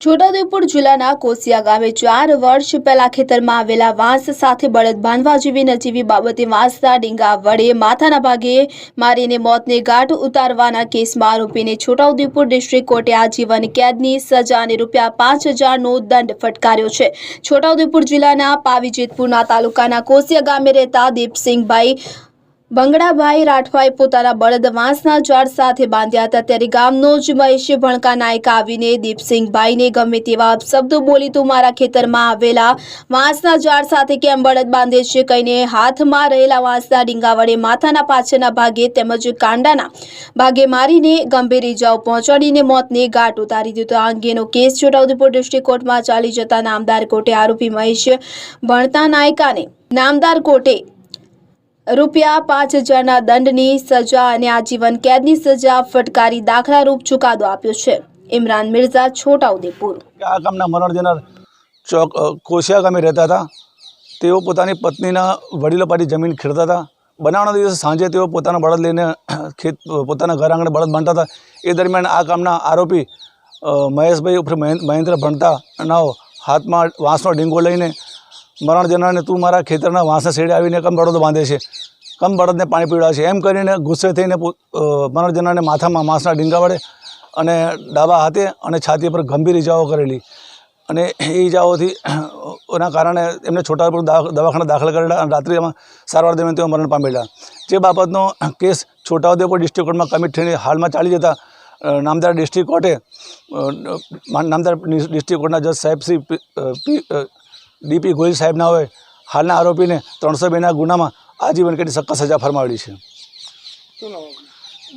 છોટાઉદેપુર જિલ્લાના કોસિયા ગામે ચાર વર્ષ પહેલા ખેતરમાં આવેલા વાંસ સાથે બળદ બાંધવા જેવી નજીવી બાબતે વાંસના ડીંગા વડે માથાના ભાગે મારીને મોતને ગાંઠ ઉતારવાના કેસમાં આરોપીને છોટાઉદેપુર ડિસ્ટ્રિક્ટ કોર્ટે આજીવન કેદની સજા અને રૂપિયા પાંચ હજારનો દંડ ફટકાર્યો છે. છોટાઉદેપુર જિલ્લાના પાવીજેતપુરના તાલુકાના કોસિયા ગામે રહેતા દીપસિંહભાઈ બંગડાભાઈ રાઠવાએ પોતાના બળદ વાંસના ઝાડ સાથે બાંધ્યા હતા. ત્યારે ગામનો જ મહેશ ભણકા નાયક આવીને દીપસિંહભાઈને ગમે તેવા શબ્દો બોલી, તું મારા ખેતરમાં આવેલા વાંસના ઝાડ સાથે કેમ બળદ બાંધે છે? કહીને હાથમાં રહેલા વાંસના ડીંગા વડે માથાના પાછળના ભાગે તેમજ કાંડાના ભાગે મારીને ગંભીર ઇજાઓ પહોંચાડીને મોતને ગાંઠ ઉતારી દીધો આ અંગેનો કેસ છોટાઉદેપુર ડિસ્ટ્રિક્ટ કોર્ટમાં ચાલી જતા નામદાર કોર્ટે આરોપી મહેશ ભણતા નાયકાને નામદાર કોર્ટે રૂપિયા પાંચ હજારના દંડની સજા અને આજીવન કેદની સજા ફટકારી દાખલારૂપ ચુકાદો આપ્યો છે. ઇમરાન મિર્ઝા, છોટાઉદેપુર. આ ગામના મરણ જનાર ચોક કોશિયા ગામે રહેતા હતા. તેઓ પોતાની પત્નીના વડીલો પાટી જમીન ખેડતા હતા. બનાવના દિવસે સાંજે તેઓ પોતાના બળદ લઈને ખેત, પોતાના ઘર આંગણે બળદ બાંધતા હતા. એ દરમિયાન આ ગામના આરોપી મહેશભાઈ ઉપર મહેન- મહેન્દ્ર ભણતા નાઓ હાથમાં વાંસનો ડીંગો લઈને મરણ જનારને તું મારા ખેતરના વાંસના શેડે આવીને કમ બળદો બાંધે છે. કમ બળદને પાણી પીવડાવે છે. એમ કરીને ગુસ્સે થઈને મરણ જનારને માથામાં માંસના ડીંગા વડે અને ડાબા હાથે અને છાતી પર ગંભીર ઇજાઓ કરેલી. અને એ ઇજાઓથી એના કારણે એમને છોટાપુર દવાખાના દાખલ કરેલા અને રાત્રે એમાં સારવાર દરમિયાન તેઓ મરણ પામેલા. જે બાબતનો કેસ છોટાઉદેપુર ડિસ્ટ્રિક્ટ કોર્ટમાં કમિટ થઈને હાલમાં ચાલી જતા નામદાર ડિસ્ટ્રિક્ટ કોર્ટે નામદાર ડિસ્ટ્રિક્ટ કોર્ટના જજ સાહેબ શ્રી પી- ડીપી ગોહિલ સાહેબના હોય હાલના આરોપીને ત્રણસો બેના ગુનામાં આજીવન કેટલી સખત સજા ફરમાવેલી છે.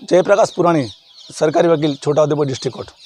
જયપ્રકાશ પુરાણી સરકારી વકીલ છોટાઉદેપુર ડિસ્ટ્રિક્ટ કોર્ટ